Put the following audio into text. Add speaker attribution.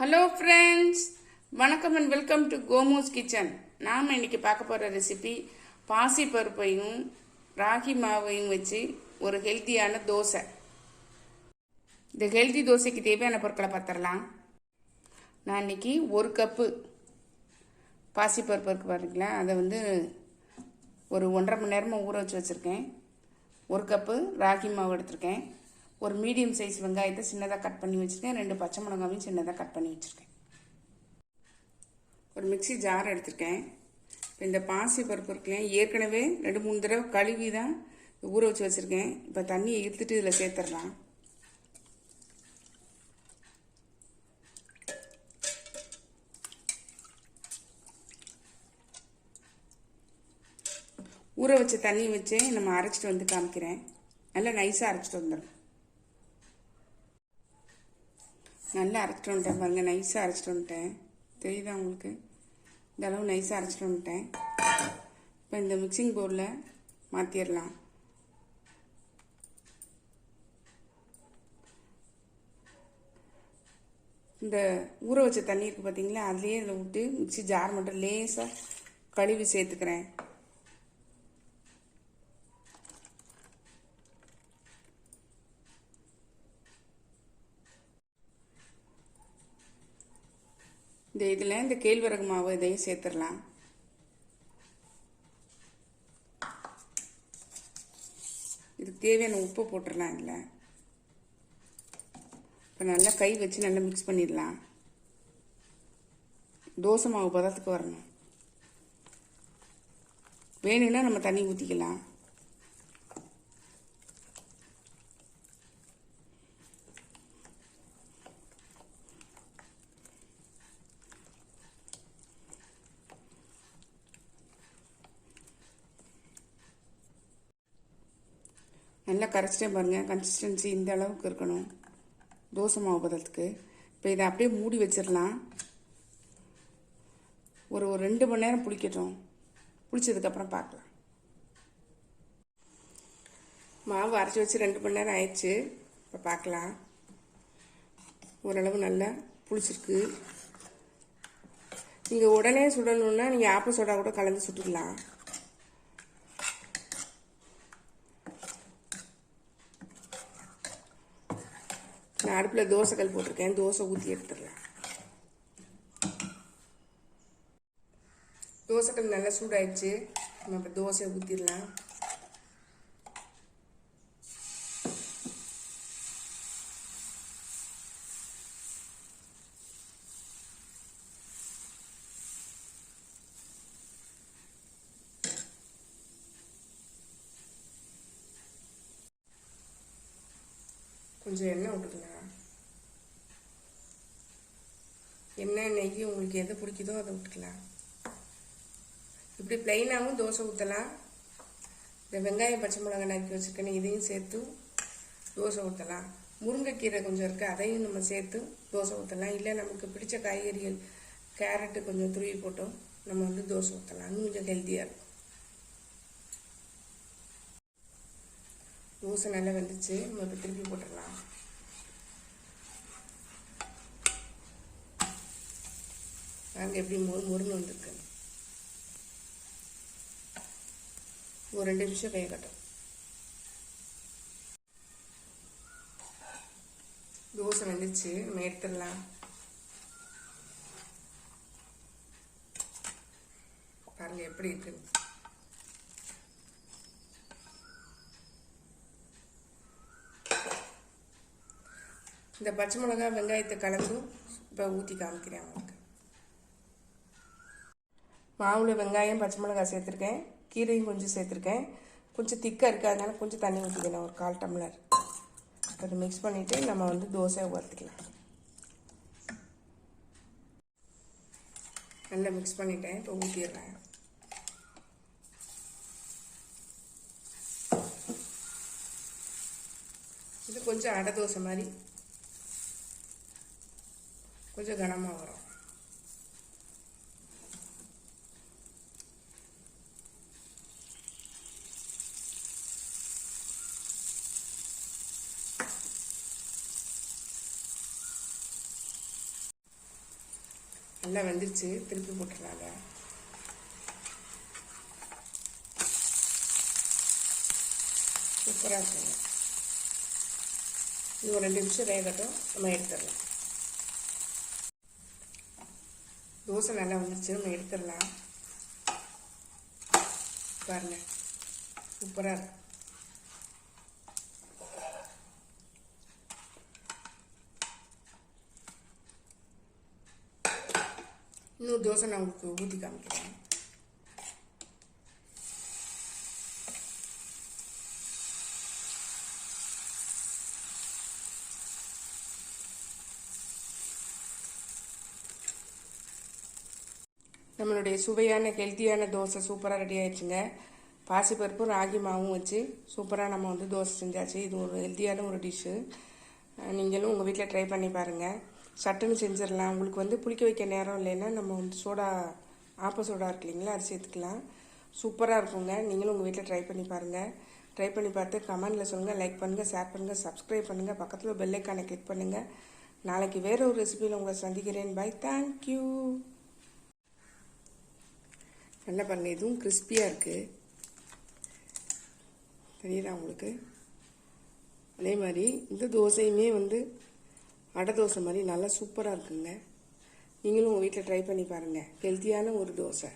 Speaker 1: Hello friends வணக்கம் and welcome to Komos kitchen நாம் இன்னைக்கு பார்க்க போகிற ரெசிபி பாசி பருப்பையும் ராகி மாவையும் வச்சு ஒரு ஹெல்த்தியான தோசை. இந்த ஹெல்த்தி தோசைக்கு தேவையான பொருட்களை பார்த்துடலாம். நான் இன்னைக்கு ஒரு கப்பு பாசி பருப்பு இருக்கு பாருங்களா அதை வந்து ஒரு ஒன்றரை மணி நேரமாக ஊற வச்சு வச்சுருக்கேன். ஒரு கப்பு ராகி மாவு எடுத்திருக்கேன். ஒரு மீடியம் சைஸ் வெங்காயத்தை சின்னதாக கட் பண்ணி வச்சுருக்கேன். ரெண்டு பச்சை மிளகாவையும் சின்னதாக கட் பண்ணி வச்சுருக்கேன். ஒரு மிக்சி ஜார் எடுத்திருக்கேன். இப்போ இந்த பாசி பருப்பு இருக்குல்லையா ஏற்கனவே ரெண்டு மூணு தடவை கழுவி தான் ஊற வச்சு வச்சுருக்கேன். இப்போ தண்ணியை இழுத்துட்டு இதில் சேர்த்துடலாம். ஊற வச்ச தண்ணி வச்சு நம்ம அரைச்சிட்டு வந்து காமிக்கிறேன். நல்லா நைஸாக அரைச்சிட்டு வந்துடும் நல்லா அரைச்சிட்டு வந்துட்டேன் பாருங்கள் நைஸாக அரைச்சிட்டு வந்துட்டேன். தெரியுதா உங்களுக்கு? இந்த அளவு நைஸாக அரைச்சிட்டு வந்துட்டேன். இப்போ இந்த மிக்சிங் பவுலில் மாற்றிடலாம் இந்த ஊற வச்ச தண்ணி இருக்குது பார்த்தீங்களா அதுலேயே இதில் விட்டு மிக்சி ஜார் மட்டும் லேசாக கழுவி சேர்த்துக்கிறேன். இந்த இதில் இந்த கேழ்வரகு மாவு இதையும் சேர்த்துடலாம். இதுக்கு தேவையான உப்பு போட்டுடலாம் இதில். இப்போ நல்லா கை வச்சு நல்லா மிக்ஸ் பண்ணிடலாம். தோசை மாவு பதத்துக்கு வரணும். வேணும்னா நம்ம தண்ணி ஊற்றிக்கலாம் நல்லா கரைச்சிட்டே பாருங்கள் கன்சிஸ்டன்சி இந்த அளவுக்கு இருக்கணும். தோசை மாவு பதத்துக்கு. இப்போ இதை அப்படியே மூடி வச்சிடலாம். ஒரு ஒரு ரெண்டு மணி நேரம் புளிக்கட்டும். புளிச்சதுக்கப்புறம் பார்க்கலாம். மாவு அரைச்சி வச்சு ரெண்டு மணி நேரம் ஆயிடுச்சு. இப்போ பார்க்கலாம். ஓரளவு நல்லா புளிச்சிருக்கு. நீங்கள் உடனே சுடணுன்னா நீங்கள் ஆப்ப சோடா கூட கலந்து சுட்டுக்கலாம். நான் அடுப்பில் தோசைக்கல் போட்டிருக்கேன். தோசை ஊற்றி எடுத்துடலாம். தோசைக்கல் நல்லா சூடாயிடுச்சு. நம்ம இப்போ தோசையை ஊற்றிடலாம் கொஞ்சம் எண்ணெய் விட்டுக்கலாம் எண்ணெய் நெய் உங்களுக்கு எது பிடிக்குதோ அதை விட்டுக்கலாம் இப்படி பிளெயினாகவும் தோசை ஊற்றலாம் இந்த வெங்காயம் பச்சை மிளகாய் நறுக்கி வச்சுருக்கேன்னு இதையும் சேர்த்து தோசை ஊற்றலாம் முருங்கைக்கீரை கொஞ்சம் இருக்குது அதையும் நம்ம சேர்த்து தோசை ஊற்றலாம் இல்லை நமக்கு பிடிச்ச காய்கறிகள் கேரட்டு கொஞ்சம் துருவி போட்டோம் நம்ம வந்து தோசை ஊற்றலாம் இன்னும் கொஞ்சம் ஹெல்த்தியாக இருக்கும். தோசை நல்லா வெந்துச்சு. நம்ம இப்போ திருப்பி போட்டுடலாம். பாருங்க எப்படி மொறு மொறுன்னு வந்திருக்கு. ஒரு ரெண்டு நிமிஷம் வேகட்டும் தோசை வந்துச்சு நம்ம எடுத்துடலாம். பாருங்க எப்படி இருக்கு. இந்த பச்சை மிளகாய் வெங்காயத்தை கலந்து இப்போ ஊற்றி காமிக்கிறேன் அவங்களுக்கு மாவில் வெங்காயம் பச்சை மிளகாய் சேர்த்துருக்கேன். கீரையும் கொஞ்சம் சேர்த்துருக்கேன். கொஞ்சம் திக்காக இருக்குது அதனால கொஞ்சம் தண்ணி ஊற்றிக்கணும் ஒரு கால் டம்ளர். அதை மிக்ஸ் பண்ணிவிட்டு நம்ம வந்து தோசை ஊற்றிக்கலாம் நல்லா மிக்ஸ் பண்ணிட்டேன் இப்போ ஊற்றிடுறேன் இது கொஞ்சம் அடை தோசை மாதிரி. கொஞ்சம் கனமாக வரும். நல்லா வெந்துருச்சு. திருப்பி போட்டுடலாங்க சூப்பராக இருக்குங்க. இது ஒரு ரெண்டு நிமிஷம் வேகட்டும் நம்ம எடுத்துடலாம். தோசை நல்லா வந்துருச்சு. நம்ம எடுத்துடலாம். பாருங்க. சூப்பராக இருக்கும் இன்னும் தோசை நான் உங்களுக்கு ஊற்றி காமிக்கிறேன் நம்மளுடைய சுவையான ஹெல்த்தியான தோசை சூப்பராக ரெடி ஆயிடுச்சுங்க பாசிப்பருப்பும் ராகி மாவும் வச்சு சூப்பராக நம்ம வந்து தோசை செஞ்சாச்சு. இது ஒரு ஹெல்த்தியான ஒரு டிஷ்ஷு நீங்களும் உங்கள் வீட்டில் ட்ரை பண்ணி பாருங்கள் சட்டுன்னு செஞ்சிடலாம். உங்களுக்கு வந்து புளிக்க வைக்க நேரம் இல்லைன்னா நம்ம வந்து சோடா ஆப்ப சோடா இருக்கு இல்லைங்களா? அது சேர்த்துக்கலாம். சூப்பராக இருக்குங்க. நீங்களும் உங்கள் வீட்டில் ட்ரை பண்ணி பாருங்கள் ட்ரை பண்ணி பார்த்து கமெண்டில் சொல்லுங்கள் லைக் பண்ணுங்கள் ஷேர் பண்ணுங்கள் சப்ஸ்கிரைப் பண்ணுங்கள் பக்கத்தில் பெல் ஐக்கானை கிளிக் பண்ணுங்கள் நாளைக்கு வேறு ஒரு ரெசிபியில் உங்களை சந்திக்கிறேன். பை தேங்க்யூ நல்லா பாருங்கள் இதுவும் கிறிஸ்பியாக இருக்குது தெரியுதா உங்களுக்கு? அதே மாதிரி இந்த தோசையுமே வந்து அடை தோசை மாதிரி நல்லா சூப்பராக இருக்குங்க. நீங்களும் உங்கள் வீட்டில் ட்ரை பண்ணி பாருங்கள் ஹெல்த்தியான ஒரு தோசை.